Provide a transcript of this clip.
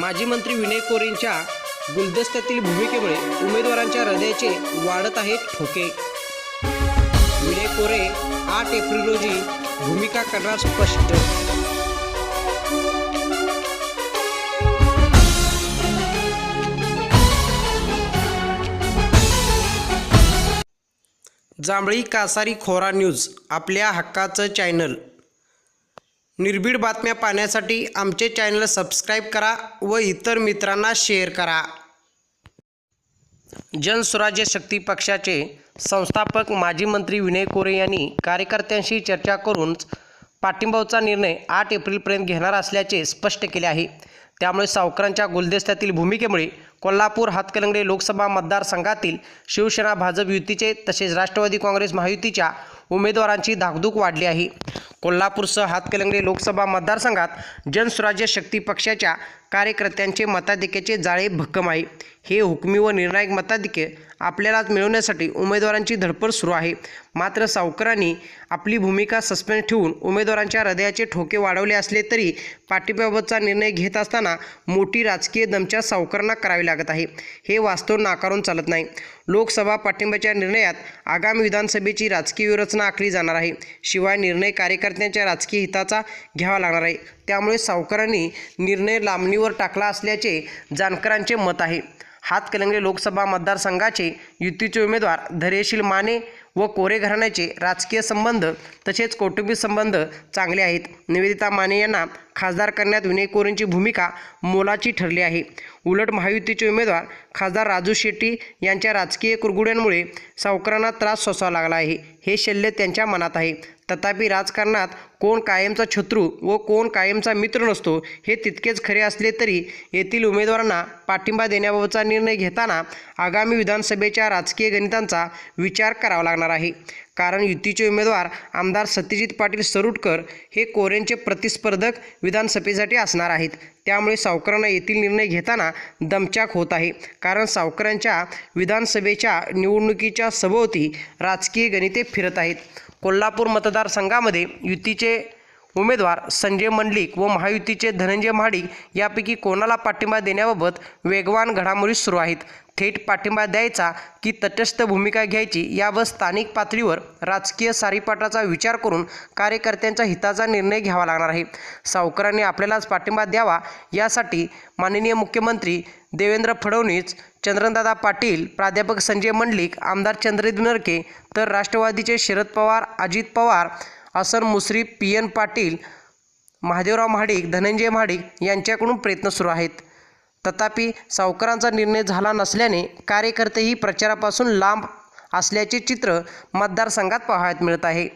माजी मंत्री विनय कोरेंच्या गुलदस्त्यातील भूमिकेमुळे उमेदवारांच्या हृदयाचे वाढत आहेत ठोके. विनय कोरे आठ एप्रिल रोजी भूमिका करणार स्पष्ट. जांभळी कासारी खोरा न्यूज आपल्या हक्काचं चॅनल. निर्भीड बातम्या पाहण्यासाठी आमचे चॅनल सबस्क्राईब करा व इतर मित्रांना शेअर करा. जनस्वराज्य शक्ती पक्षाचे संस्थापक माजी मंत्री विनय कोरे यांनी कार्यकर्त्यांशी चर्चा करूनच पाठिंबाचा निर्णय आठ एप्रिलपर्यंत घेणार असल्याचे स्पष्ट केले आहे. त्यामुळे सावकरांच्या गुलदस्त्यातील भूमिकेमुळे कोल्हापूर हातकलंगडे लोकसभा मतदारसंघातील शिवसेना भाजप युतीचे तसेच राष्ट्रवादी काँग्रेस महायुतीच्या उमेदवारांची धाकधूक वाढली आहे. कोल्हापूरसह हातकलंगडे लोकसभा मतदारसंघात जनस्वराज्य शक्ती पक्षाच्या कार्यकर्त्यांचे मताधिक्याचे जाळे भक्कम आहे. हे हुकमी व निर्णायक मताधिक्य आपल्याला मिळवण्यासाठी उमेदवारांची धडपड सुरू आहे. मात्र सावकरांनी आपली भूमिका सस्पेंड ठेवून उमेदवारांच्या हृदयाचे ठोके वाढवले असले तरी पाठिंब्याबाबतचा निर्णय घेत असताना मोठी राजकीय दमच्या सावकरांना करावी लागत आहे. हे वास्तव नाकारून चालत नाही. लोकसभा पाठिंब्याच्या निर्णयात आगामी विधानसभेची राजकीय व्यूहरचना आखली जाणार आहे. शिवाय निर्णय कार्यकर्त्यांच्या राजकीय हिताचा घ्यावा लागणार आहे. त्यामुळे सावकारांनी निर्णय लांबणीवर टाकला असल्याचे जाणकारांचे मत आहे. हातकलंगडे लोकसभा मतदारसंघाचे युतीचे उमेदवार धैर्यशील माने व कोरे घराण्याचे राजकीय संबंध तसेच कौटुंबिक संबंध चांगले आहेत. निवेदिता माने यांना खासदार करण्यात विनय कोरेंची भूमिका मोलाची ठरली आहे. उलट महायुतीचे उमेदवार खासदार राजू शेट्टी यांच्या राजकीय कुरगुड्यांमुळे सावकारांना त्रास सोसावा लागला आहे. हे शल्य त्यांच्या मनात आहे. तथापि राजकारणात कोण कायमचा शत्रू व कोण कायमचा मित्र नसतो हे तितकेच खरे असले तरी येथील उमेदवारांना पाठिंबा देण्याबाबतचा निर्णय घेताना आगामी विधानसभेच्या राजकीय गणितांचा विचार करावा लागणार आहे. कारण युतीचे उमेदवार आमदार सत्यजित पाटील सरुटकर हे कोरेंचे प्रतिस्पर्धक विधानसभेसाठी असणार आहेत. त्यामुळे सावकारांना येथील निर्णय घेताना दमचाक होत आहे. कारण सावकारांच्या विधानसभेच्या निवडणुकीच्या सभोवती राजकीय गणिते फिरत आहेत. कोल्हापूर मतदारसंघामध्ये युतीचे उमेदवार संजय मंडलिक व महायुतीचे धनंजय महाडिक यापैकी कोणाला पाठिंबा देण्याबाबत वेगवान घडामोडी सुरू आहेत? थेट पाठिंबा द्यायचा की तटस्थ भूमिका घ्यायची यावर स्थानिक पातळीवर राजकीय सारीपाटाचा विचार करून कार्यकर्त्यांच्या हिताचा निर्णय घ्यावा लागणार आहे. सावकारांनी आपल्यालाच पाठिंबा द्यावा यासाठी माननीय मुख्यमंत्री देवेंद्र फडणवीस चंद्रदादा पाटील प्राध्यापक संजय मंडलिक आमदार चंद्रदीप नरके तर राष्ट्रवादीचे शरद पवार अजित पवार असर मुसरी पी एन पाटील महादेवराव महाडिक धनंजय महाडिक यांच्याकडून प्रयत्न सुरू आहेत. तथापि सावकारांचा निर्णय झाला नसल्याने कार्यकर्तेही प्रचारापासून लांब असल्याचे चित्र मतदारसंघात पाहायला मिळत आहे.